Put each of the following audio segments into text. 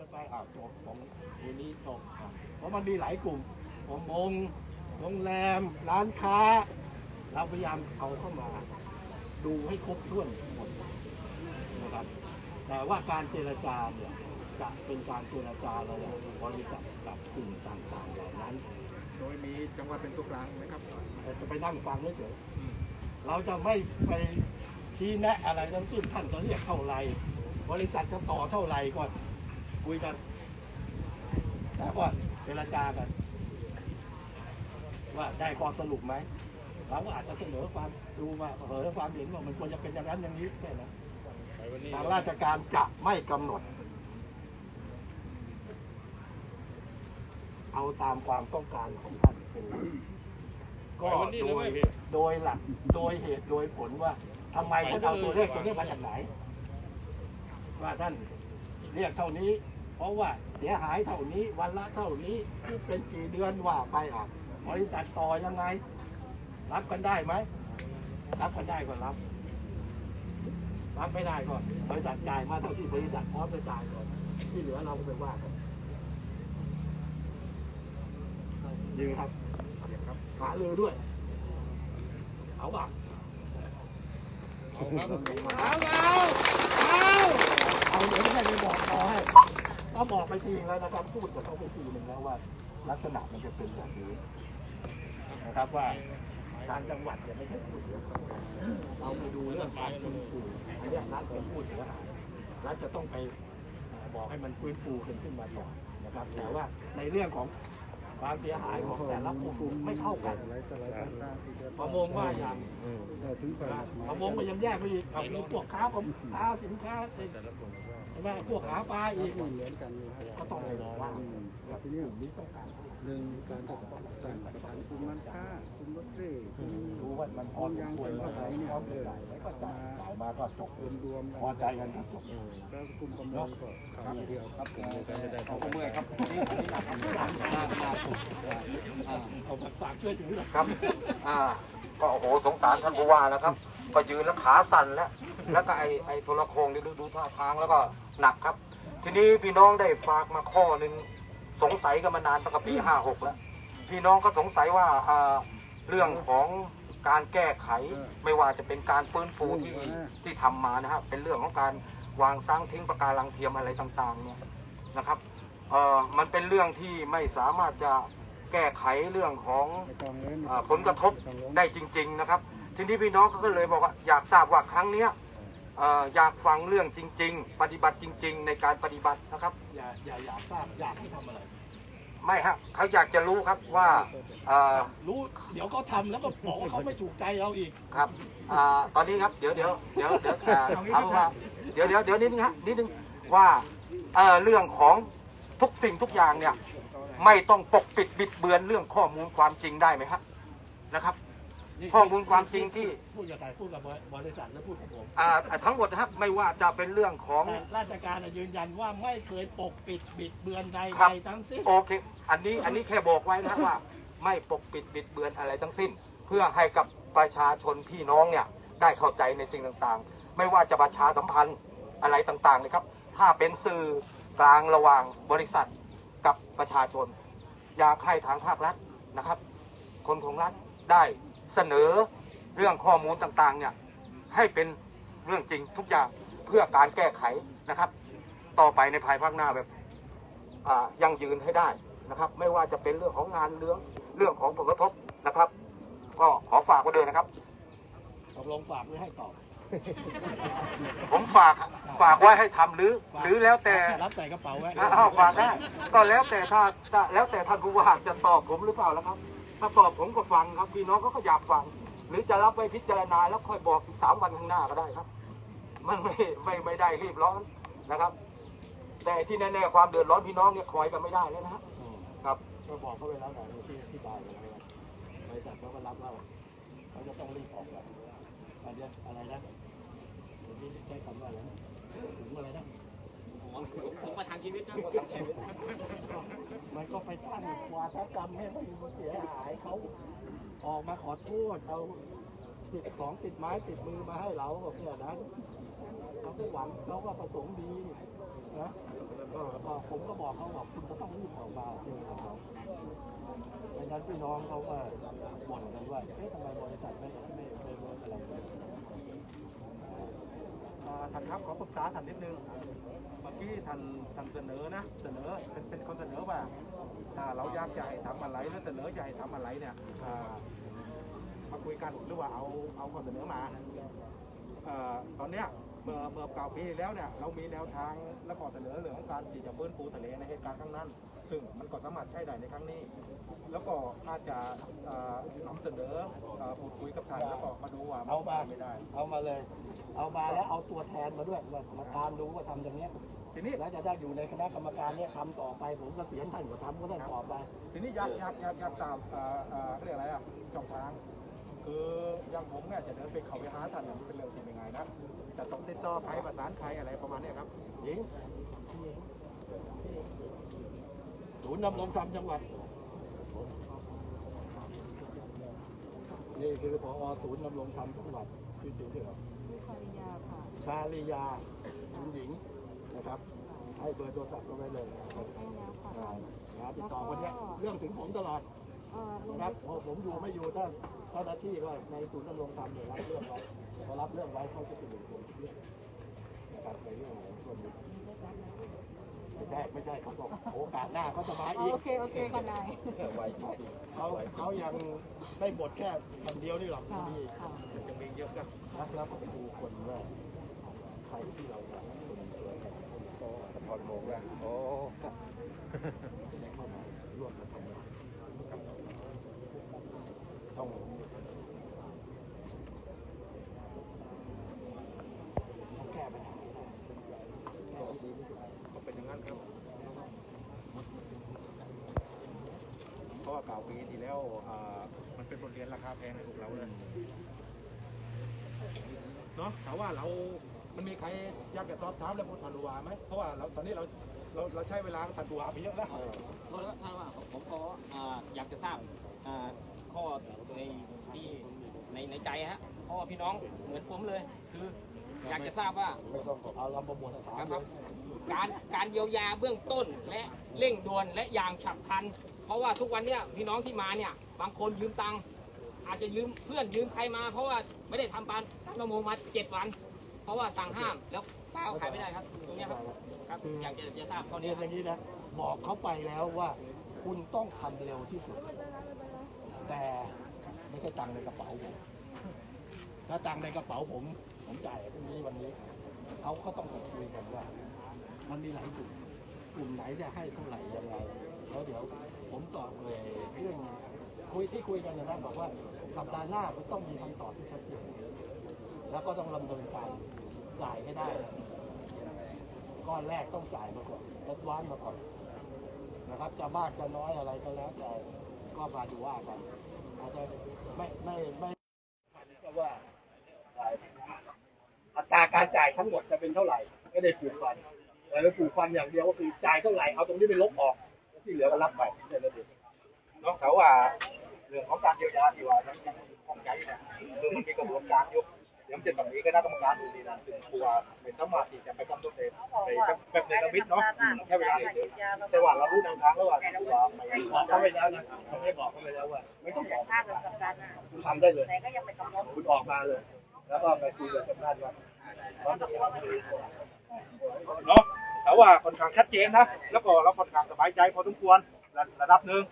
กันไปอ่าจบของทีนี้จบอะเพราะมันมีหลายกลุ่มประมงโรงแรม ร้านค้า เราพยายามเอาเข้ามา ดูให้ครบถ้วนหมดนะครับ แต่ว่าการเจรจาเนี่ยจะเป็นการเจรจาระหว่างบริษัทกับกลุ่มต่างๆเหล่านั้น โดยมีจังหวัดเป็นตัวกลางไหมครับเราจะไปนั่งฟังเฉยๆเราจะไม่ไปชี้แนะอะไรทั้งสิ้นท่านจะเรียกเท่าไหร่บริษัทจะต่อเท่าไหร่ก่อน คุยกันแล้วก็เจรจากัน ว่าได้ข้อสรุปไหมเราก็อาจจะเสนอความดูว่าเสนอความเห็นว่ามันควรจะเป็นอย่างนั้นอย่างนี้แค่นั้นทางราชการจะไม่กำหนด เอาตามความต้องการของท่านเป็นหลักก็โดยโดยหลักโดยเหตุโดยผลว่าทำไมท่านเอาตัวเลขตัวนี้มาจากไหน ว่าท่านเรียกเท่านี้เพ ราะว่าเสียหายเท่านี้วันละเท่านี้ที่เป็นกี่เดือนว่าไปอะบริษัทต่อยังไง รับกันได้ไหมรับกันได้ก็รับรับไม่ได้ก็บริษัทจ่ายมาเท่าที่บริษัทพร้อมจะจ่ายก่อนที่เหลือเราก็ไปว่ากันยืนครับหาเรือด้วย เอาป่ะเอาครับเอาเอาเอาเอาเดี๋ยวไม่ได้ไปบอกต่อให้ ก็บอกไปทีแล้วนะครับพูดกับเขาไปทีหนึ่งแล้วว่า ลักษณะมันจะเป็นแบบนี้นะครับว่าทางจังหวัดเนี่ยไม่ใช่พูดเยอะเราไปดูเรื่องการฟื้นฟูอันเนี้ยรัฐเป็นพูดถึงว่ารัฐจะต้องไปบอกให้มันฟื้นฟูขึ้นขึ้นมาก่อนนะครับแต่ว่าในเรื่องของ ความเสียหายของแต่ละกลุ่มไม่เท่ากันประมงว่าอย่างประมงก็ยังแยกไปอีกเอามีพวกค้าผมค้าสินค้าใช่ไหมพวกหาปลาอีกเหมือนกันอยู่ครับก็ต้องไปบอกว่าแต่ทีนี้กลุ่มนี้ต้องการหนึ่งการจัดการประกันคุมร้านค้าคุมรถเร่คุมดูว่า มันพอสมควรไหมพร้อมเลยไหนก็จ่ายจ่ามาก็จบรวมรวมพอใจกันครับจบแล้วคุมประมงก็คำเดียวครับผมเอาเมื่อยครับนี่นนี้หนักหนักหนักหนักเอาฝากช่วยถือครับอ่าก็โอ้โหสงสารท่านผู้ว่านะครับ ก็ยืนแล้วขาสั่นแล้วแล้วก็ไอไอโทรโคงนี่ดูดูท่าทางแล้วก็หนักครับ ทีนี้พี่น้องได้ฝากมาข้อหนึ่งสงสัยกันมานานตั้งแต่ปีห้าหกแล้ว พี่น้องก็สงสัยว่าอ่าเรื่องของ การแก้ไขไม่ว่าจะเป็นการฟื้นฟูที่ที่ทำมานะครับเป็นเรื่องของการวางสร้างทิ้งประการังเทียมอะไรต่างๆเนี่ยนะครับเอ่อมันเป็นเรื่องที่ไม่สามารถจะแก้ไขเรื่องของไม่ต้องเล่นอ่าผลกระทบได้จริง ๆนะครับ ทีนี้พี่น้องก็เลยบอกว่าอยากทราบว่าครั้งเนี้ยเอ่ออยากฟังเรื่องจริง ๆ ปฏิบัติจริง ๆ ในการปฏิบัตินะครับ อย่าอย่าอยากทราบอยากให้ทำอะไร ไม่ฮะเขาอยากจะรู้ครับว่าเอ่อรู้เดี๋ยวเขาทำแล้วก็บอกว่าเขาไม่ถูกใจเราอีก ครับอ่าตอนนี้ครับเดี๋ยวเดี๋ยวเดี๋ยวเดี๋ยวอ่าถามว่าเดี๋ยวเดี๋ยวเดี๋ยวนิดนึงฮะนิดนึงว่าเอ่อเรื่องของทุกสิ่งทุกอย่างเนี่ย ไม่ต้องปกปิดบิดเบือนเรื่องข้อมูลความจริงได้ไหมครับนะครับ ข้อมูลความจริงที่พูดกับใครพูดกับบริษัทแล้วพูดกับผมอ่าทั้งหมดนะครับไม่ว่าจะเป็นเรื่องของแต่ราชการน่ะยืนยันว่าไม่เคยปกปิดบิดเบือนใดครับๆทั้งสิ้นโอเคอันนี้อันนี้แค่บอกไว้นะครับว่า ไม่ปกปิดบิดเบือนอะไรทั้งสิ้น เพื่อให้กับประชาชนพี่น้องเนี่ยได้เข้าใจในสิ่งต่างๆ ไม่ว่าจะประชาสัมพันธ์อะไรต่างๆนะครับ ถ้าเป็นสื่อกลางระหว่างบริษัทกับประชาชน อยากให้ทางภาครัฐนะครับ คนของรัฐได้ เสนอเรื่องข้อมูลต่างๆเนี่ยให้เป็นเรื่องจริงทุกอย่างเพื่อการแก้ไขนะครับ ต่อไปในภายภาคหน้าแบบอ่ายั่งยืนให้ได้นะครับ ไม่ว่าจะเป็นเรื่องของงานเรื่องเรื่องของผลกระทบนะครับ ก็ขอฝากไว้ด้วยนะครับตกลงฝากไว้ให้ตอบผมฝากฝากไว้ให้ทำหรือ หรือแล้วแต่รับใส่กระเป๋าไว้อ้าวฝากได้ก็แล้วแต่ถ้าถ้าแล้วแต่ท่านผู้ว่าจะตอบผมหรือเปล่าแล้วครับ ถ้าตอบผมก็ฟังครับพี่น้องก็อยากฟัง หรือจะรับไว้พิจารณาแล้วค่อยบอกอีกสามวันข้างหน้าก็ได้ครับ มันไม่ไม่ไม่ได้รีบร้อนนะครับ แต่ที่แน่ๆความเดือดร้อนพี่น้องเนี่ยคอยกันไม่ได้แล้วนะฮะอืมครับก็บอกเขาไปแล้วนะที่อธิบายไปแล้วบริษัทเขาก็รับว่าเขาจะต้องรีบออกแบบอันเนี้อะไรนะเดี๋ยวนี้ใช้คำว่าอะไรนะถึงอะไรนะ ผมประทังชีวิตนะมันก็ไปตั้งวาทกรรมให้มันเสียหายเขาออกมาขอโทษเอาติดของติดไม้ติดมือมาให้เราแบบนี้นะเขาก็หวังเขาก็ประสงค์ดีนะก็ผมก็บอกเขาบอกคุณก็ต้องรีบออกมาเจอกับเราไม่งั้นพี่น้องเขาก็บ่นกันว่าเอ๊ะทำไมบริษัทไม่ไม่ไม่เวิร์กอะไรเลย อ่าท่าน ครับขอปรึกษาท่านนิดนึง เมื่อกี้ท่านท่านเสนอนะเสนอเป็นเป็นคนเสนอว่าถ้าเราอยากจะให้ทำอะไรแล้วเสนอจะให้ทำอะไรเนี่ยอ่ามาคุยกันหรือว่าเอาเอาข้อเสนอมาเอ่อตอนเนี้ย เมื่อเมื่อเก่าปีที่แล้วเนี่ยเรามีแนวทางและข้อเสนอเรื่องของการที่จะฟื้นฟูทะเลในเหตุการณ์ครั้งนั้น ซึ่งมันก็สามารถใช้ได้ในครั้งนี้ แล้วก็อาจจะเอ่อนำเสนอเอ่อพูดคุยกับท่านแล้วก็มาดูว่ามันเอามาไม่ได้ เอามาเลย เอามาแล้วเอาตัวแทนมาด้วยว่ามาตามดูว่าทำอย่างเนี้ยทีนี้แล้วจะได้อยู่ในคณะกรรมการเนี่ยทำต่อไปผมก็เสียนท่านก็ทำก็ได้ต่อไป ทีนี้อยากอยากอยากอยากตามเอ่อเอ่อเรียกอะไรอะช่องทาง คืออย่างผมเนี่ยจะเดินไปเขาไปหาท่านเนี่ยมันเป็นเรื่องที่ไม่ง่ายนะจะต้องติดต่อใครประสานใครอะไรประมาณเนี้ยครับหญิงศูนย์นำรงธรรมจังหวัด นี่คือพอศูนย์นำรงธรรมจังหวัดชื่อจริงชื่ออะไรชื่อคาริยาค่ะ ชาลียาคุณหญิงนะครับ ให้เบอร์โทรศัพท์เอาไว้เลยให้แล้วค่ะอ่านะติดต่อคนเนี้ยเรื่องถึงผมตลอดเอ่อลงนะ ครับพอผมอยู่ไม่อยู่ถ้าเจ้าหน้าที่ก็ในศูนย์ดำรงธรรมเนี่ยรับเรื่องไว้พอรับเรื่องไว้เขาจะเป็นคนเรื่องนะครับในเรื่องของส่วนนี้ไม่ใช่ไม่ใช่เขาบอกโอกาสหน้าเขาจะมาอีกโอเคโอเคค่ะนายเขาเขายังได้บทแค่คำเดียวนี่หรอกค่ะนี่ค่ะยังมีเยอะครับนักแล้วก็ไปดูคนว่าใครที่เราอยากให้คนช่วยกันก็สะพอนโมงว่าโอ้เข้ามาร่วมกันทำ 2 ปีที่แล้วมันเป็นบทเรียนราคาแพงในพวกเราเลยเนาะถามว่าเรา มันมีใครอยากจะสอบถามเรื่องพวกทันวาไหมเพราะว่าเราตอนนี้เราเราเราใช้เวลากับทันวาไปเยอะแล้วเพราะครับท่านว่าผมก็อยากจะทราบข้อในที่ในในใจฮะพ่อพี่น้องเหมือนผมเลย คืออยากจะทราบว่า ไม่ต้องเอาลำประมวลให้ามครับการการเยียวยาเบื้องต้นและเร่งด่วนและอย่างฉับพลัน เพราะว่าทุกวันเนี้ยพี่น้องที่มาเนี่ยบางคนยืมตังค์อาจจะยืมเพื่อนยืมใครมาเพราะว่าไม่ได้ทำปานทำประมงมาเจ็ดวัน เพราะว่าสั่งห้ามแล้วปลาเขาขายไม่ได้ครับตรงเนี้ยครับครับอยากจะจะทราบข้อเรีนี้ยนคอรับย่างนี้นะบอกเขาไปแล้วว่าคุณต้องทำเร็วที่สุด แต่ไม่ใช่ตังค์ในกระเป๋าผมถ้าตังค์ในกระเป๋าผมผมจ่ายพรุ่งนี้วันนี้เขาก็ต้องไปคุยกันว่า มันมีหลายกลุ่มกลุ่มไหนจะให้เท่าไหร่ยังไงแล้วเดี๋ยว ผมตอบเลยเรื่องคุยที่คุยกันนะครับบอกว่าสัปดาห์หน้าก็ต้องมีคำตอบที่ชัดเจนแล้วก็ต้องดำเนินการจ่ายให้ได้ก้อนแรกต้องจ่ายมาก่อนแอดวานมาก่อนนะครับ จะมากจะน้อยอะไรก็แล้วแต่ก็มาดูว่ากันอาจจะไม่ไม่ไม่ก็ว่าอัตราการจ่ายทั้งหมดจะเป็นเท่าไหร่ไม่ได้ผูกฟันแต่ไปผูกฟันอย่างเดียวก็คือจ่ายเท่าไหร่เอาตรงนี้ไปลบออก ที่เหลือก็รับไปแค่นั้เองน้องเขาว่าเรื่องของการเยียวยาที่ว่ายังยังของใจนี่คือมันมีกระบวนการยู่เดี๋ยวมันจะต้องมีคณะกรรมการดูดีนะถึงกลัวไม่สามารถที่จะไปกำหนดเองไปแบบในระมิดเนาะแค่เวลาเองแต่ว่าเรารู้แนวทางแล้วว่าว่าไม่บอกเขาไปแล้วนะเขาไม่บอกเขาไปแล้วว่าไม่ต้องบอกคุณทำได้เลยแต่ก็ยังไม่กำหนดคุณออกมาเลย แล้วก็ไปคุยกับชาวบ้านว่าทำอะไรเนาะ แต่ว่าค่อนข้างชัดเจนนะ แล้วก็เราค่อนข้างสบายใจพอสมควรระระดับหนึ่ง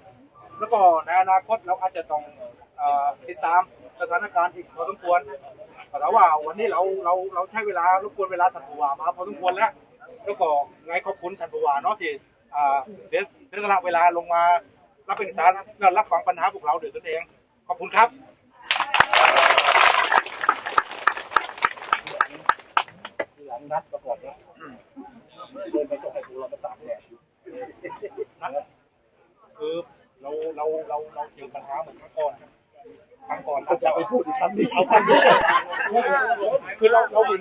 แล้วก็ในอนาคตเราอาจจะต้องอติดตามสถานการณ์อีกพอสมควรแต่ว่าวันนี้เราเราเราใช้เวลารบกวนเวลาท่านผู้ว่ามาพอสมควรแล้วแล้วก็ไงขอบคุณท่านผู้ว่าเนาะที่เดี๋ยวเดี๋ยวเวลาลงมารับเป็นสารและรับฟังปัญหาพวกเราเดือดตนเอง ขอบคุณครับ ทีหลังนัดประกอบนะเดินไปตรงไอ้ตัวเราไปตากแดด นะคือเราเราเราเราเจอปัญหาเหมือนครั้งก่อน ครั้งก่อนก็จะไปพูดอีกคำนี้เอาคำนี้คือเราเราไม่รู้